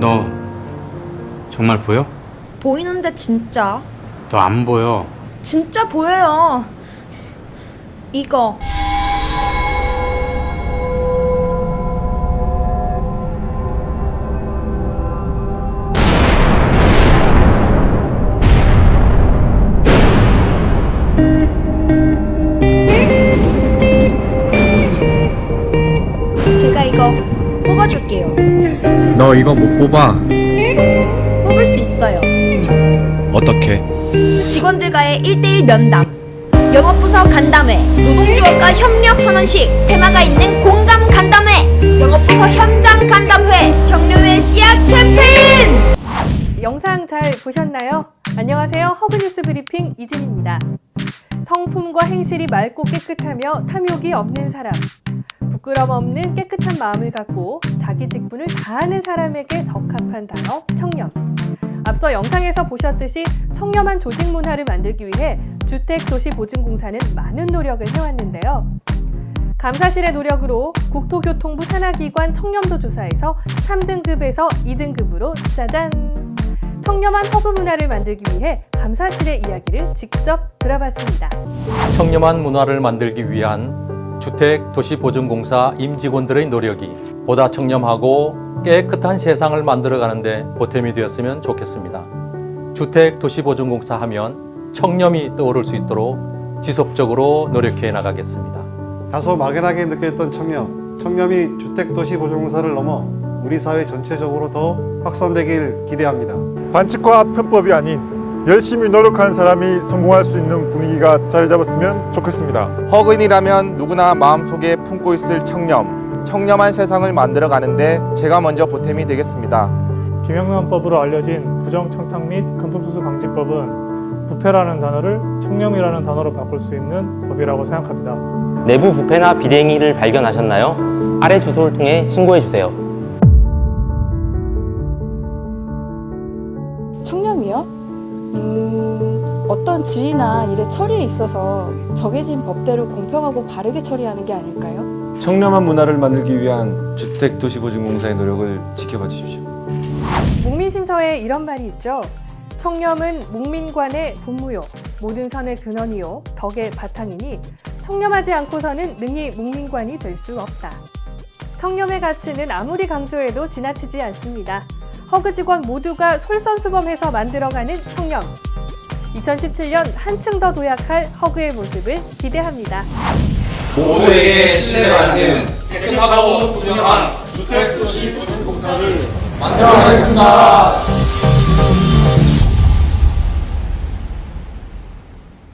너 정말 보여? 보이는데 진짜 너 안 보여. 진짜 보여요 이거 제가 이거 뽑아줄게요 너 이거 못 뽑아. 뽑을 수 있어요 어떻게? 직원들과의 1대1 면담 영업부서 간담회 노동조합과 협력 선언식 테마가 있는 공감 간담회 영업부서 현장 간담회 정류회 씨앗 캠페인 영상 잘 보셨나요? 안녕하세요. 허브뉴스 브리핑 이진입니다. 성품과 행실이 맑고 깨끗하며 탐욕이 없는 사람. 부끄럼 없는 깨끗한 마음을 갖고 자기 직분을 다하는 사람에게 적합한 단어 청렴. 앞서 영상에서 보셨듯이 청렴한 조직 문화를 만들기 위해 주택도시보증공사는 많은 노력을 해왔는데요. 감사실의 노력으로 국토교통부 산하기관 청렴도 조사에서 3등급에서 2등급으로 짜잔! 청렴한 허브 문화를 만들기 위해 감사실의 이야기를 직접 들어봤습니다. 청렴한 문화를 만들기 위한 주택도시보증공사 임직원들의 노력이 보다 청렴하고 깨끗한 세상을 만들어가는데 보탬이 되었으면 좋겠습니다. 주택도시보증공사 하면 청렴이 떠오를 수 있도록 지속적으로 노력해 나가겠습니다. 다소 막연하게 느꼈던 청렴, 청렴이 주택도시보증공사를 넘어 우리 사회 전체적으로 더 확산되길 기대합니다. 반칙과 편법이 아닌 열심히 노력한 사람이 성공할 수 있는 분위기가 자리 잡았으면 좋겠습니다. 허근이라면 누구나 마음속에 품고 있을 청렴, 청렴한 세상을 만들어 가는데 제가 먼저 보탬이 되겠습니다. 김영란법으로 알려진 부정청탁 및 금품수수 방지법은 부패라는 단어를 청렴이라는 단어로 바꿀 수 있는 법이라고 생각합니다. 내부 부패나 비리행위를 발견하셨나요? 아래 주소를 통해 신고해 주세요. 음, 어떤 지위나 일의 처리에 있어서 정해진 법대로 공평하고 바르게 처리하는 게 아닐까요? 청렴한 문화를 만들기 위한 주택도시보증공사의 노력을 지켜봐 주십시오. 목민심서에 이런 말이 있죠. 청렴은 목민관의 분무요, 모든 선의 근원이요, 덕의 바탕이니 청렴하지 않고서는 능히 목민관이 될 수 없다. 청렴의 가치는 아무리 강조해도 지나치지 않습니다. 허그 직원 모두가 솔선수범해서 만들어가는 청렴. 2017년 한층 더 도약할 허그의 모습을 기대합니다. 모두에게 신뢰받는 깨끗하고 분명한 주택도시 보증공사를 만들어가겠습니다.